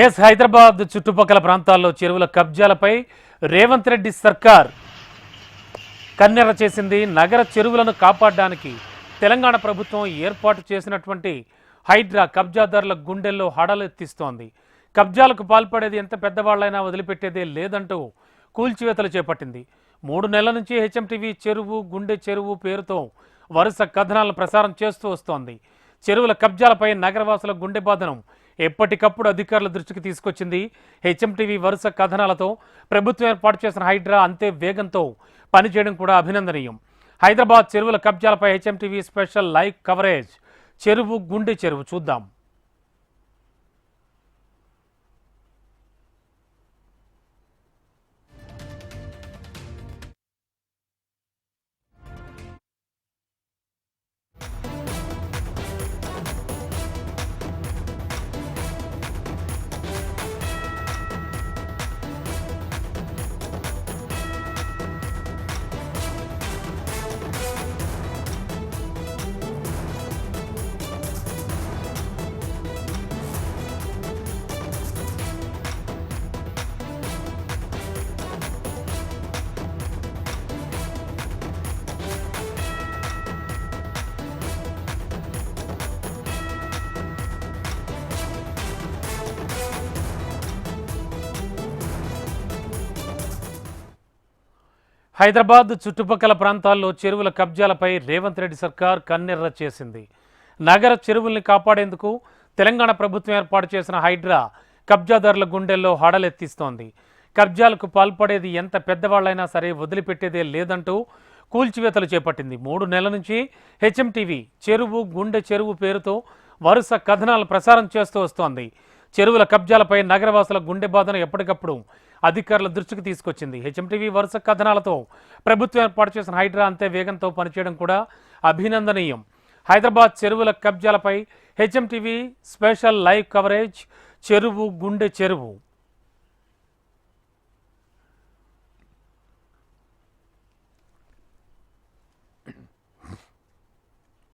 Yes Hyderabad చుట్టుపక్కల ప్రాంతాల్లో చెరువుల కబ్జాలపై రేవంత్ రెడ్డి సర్కార్ కన్నెర చేసింది. నగర చెరువులను కాపాడడానికి తెలంగాణ ప్రభుత్వం ఏర్పాటు చేసినటువంటి హైడ్రా కబ్జాదారుల గుండెల్లో హడలెత్తిస్తోంది. కబ్జాలకు పాల్పడేది ఎంత పెద్దవాళ్ళైనా వదిలిపెట్టేదే లేదంటూ కూల్చివేతలు చేపట్టింది. మూడు నెలల నుంచి హెచ్ఎంటీవీ చెరువు గుండె చెరువు పేరుతో వరుస కథనాలను ప్రసారం చేస్తూ వస్తోంది. చెరువుల కబ్జాలపై నగరవాసుల గుండె బాధనం ఎప్పటికప్పుడు అధికారుల దృష్టికి తీసుకొచ్చింది. హెచ్ఎంటీవీ వరుస కథనాలతో ప్రభుత్వం ఏర్పాటు చేసిన హైడ్రా అంతే వేగంతో పనిచేయడం కూడా అభినందనీయం. హైదరాబాద్ చెరువుల కబ్జాలపై హెచ్ఎంటీవీ స్పెషల్ లైవ్ కవరేజ్. చెరువు గుండె చెరువు చూద్దాం. హైదరాబాద్ చుట్టుపక్కల ప్రాంతాల్లో చెరువుల కబ్జాలపై రేవంత్ రెడ్డి సర్కార్ కన్నెర్ర చేసింది. నగర చెరువుల్ని కాపాడేందుకు తెలంగాణ ప్రభుత్వం ఏర్పాటు చేసిన హైడ్రా కబ్జాదారుల గుండెల్లో హడలెత్తిస్తోంది. కబ్జాలకు పాల్పడేది ఎంత పెద్దవాళ్ళైనా సరే వదిలిపెట్టేదే లేదంటూ కూల్చివేతలు చేపట్టింది. మూడు నెలల నుంచి హెచ్ఎంటీవీ చెరువు గుండె చెరువు పేరుతో వరుస కథనాలు ప్రసారం చేస్తూ వస్తోంది. చెరువుల కబ్జాలపై నగరవాసుల గుండె బాధను ఎప్పటికప్పుడు అధికారుల దృష్టికి తీసుకొచ్చింది. హెచ్ఎంటీవీ వరుస కథనాలతో ప్రభుత్వం ఏర్పాటు చేసిన హైడ్రా అంతే వేగంతో పనిచేయడం కూడా అభినందనీయం. హైదరాబాద్ చెరువుల కబ్జాలపై హెచ్ఎంటీవీ స్పెషల్ లైవ్ కవరేజ్ చెరువు గుండె చెరువు.